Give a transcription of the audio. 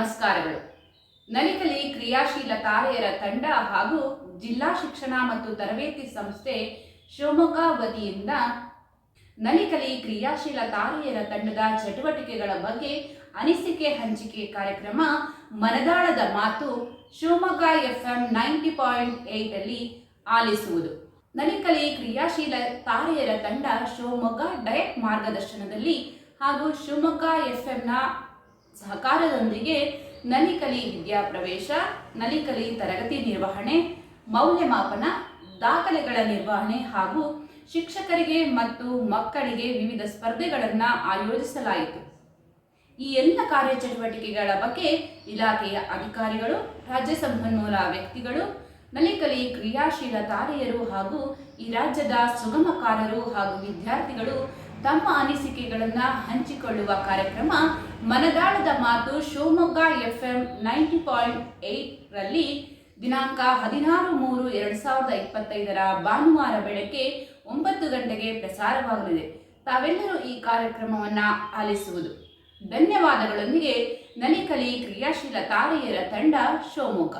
ನಮಸ್ಕಾರಗಳು. ನಲಿಕಲಿ ಕ್ರಿಯಾಶೀಲ ತಾರೆಯರ ತಂಡ ಹಾಗೂ ಜಿಲ್ಲಾ ಶಿಕ್ಷಣ ಮತ್ತು ತರಬೇತಿ ಸಂಸ್ಥೆ ಶಿವಮೊಗ್ಗ ವತಿಯಿಂದ ನಲಿಕಲಿ ಕ್ರಿಯಾಶೀಲ ತಾರೆಯರ ತಂಡದ ಚಟುವಟಿಕೆಗಳ ಬಗ್ಗೆ ಅನಿಸಿಕೆ ಹಂಚಿಕೆ ಕಾರ್ಯಕ್ರಮ ಮನದಾಳದ ಮಾತು Shivamogga FM ninety point eight ಅಲ್ಲಿ ಆಲಿಸುವುದು. ನಲಿಕಲಿ ಕ್ರಿಯಾಶೀಲ ತಾರೆಯರ ತಂಡ ಶಿವಮೊಗ್ಗ ಡಯಟ್ ಮಾರ್ಗದರ್ಶನದಲ್ಲಿ ಹಾಗೂ ಶಿವಮೊಗ್ಗ ಎಫ್ಎಂನ ಸಹಕಾರದೊಂದಿಗೆ ನಲಿಕಲಿ ವಿದ್ಯಾಪ್ರವೇಶ, ನಲಿಕಲಿ ತರಗತಿ ನಿರ್ವಹಣೆ, ಮೌಲ್ಯಮಾಪನ, ದಾಖಲೆಗಳ ನಿರ್ವಹಣೆ ಹಾಗೂ ಶಿಕ್ಷಕರಿಗೆ ಮತ್ತು ಮಕ್ಕಳಿಗೆ ವಿವಿಧ ಸ್ಪರ್ಧೆಗಳನ್ನು ಆಯೋಜಿಸಲಾಯಿತು. ಈ ಎಲ್ಲ ಕಾರ್ಯಚಟುವಟಿಕೆಗಳ ಬಗ್ಗೆ ಇಲಾಖೆಯ ಅಧಿಕಾರಿಗಳು, ರಾಜ್ಯ ಸಂಪನ್ಮೂಲ ವ್ಯಕ್ತಿಗಳು, ನಲಿಕಲಿ ಕ್ರಿಯಾಶೀಲ ತಾರೆಯರು ಹಾಗೂ ಈ ರಾಜ್ಯದ ಸುಗಮಕಾರರು ಹಾಗೂ ವಿದ್ಯಾರ್ಥಿಗಳು ತಮ್ಮ ಅನಿಸಿಕೆಗಳನ್ನು ಹಂಚಿಕೊಳ್ಳುವ ಕಾರ್ಯಕ್ರಮ ಮನದಾಳದ ಮಾತು Shivamogga F M ninety point eight ರಲ್ಲಿ ದಿನಾಂಕ ಹದಿನಾರು ಮೂರು ಎರಡು ಸಾವಿರದ ಇಪ್ಪತ್ತೈದರ ಭಾನುವಾರ ಬೆಳಗ್ಗೆ ಒಂಬತ್ತು ಗಂಟೆಗೆ ಪ್ರಸಾರವಾಗಲಿದೆ. ತಾವೆಲ್ಲರೂ ಈ ಕಾರ್ಯಕ್ರಮವನ್ನು ಆಲಿಸುವುದು. ಧನ್ಯವಾದಗಳೊಂದಿಗೆ ನಲಿಕಲಿ ಕ್ರಿಯಾಶೀಲ ತಾರೆಯರ ತಂಡ ಶಿವಮೊಗ್ಗ.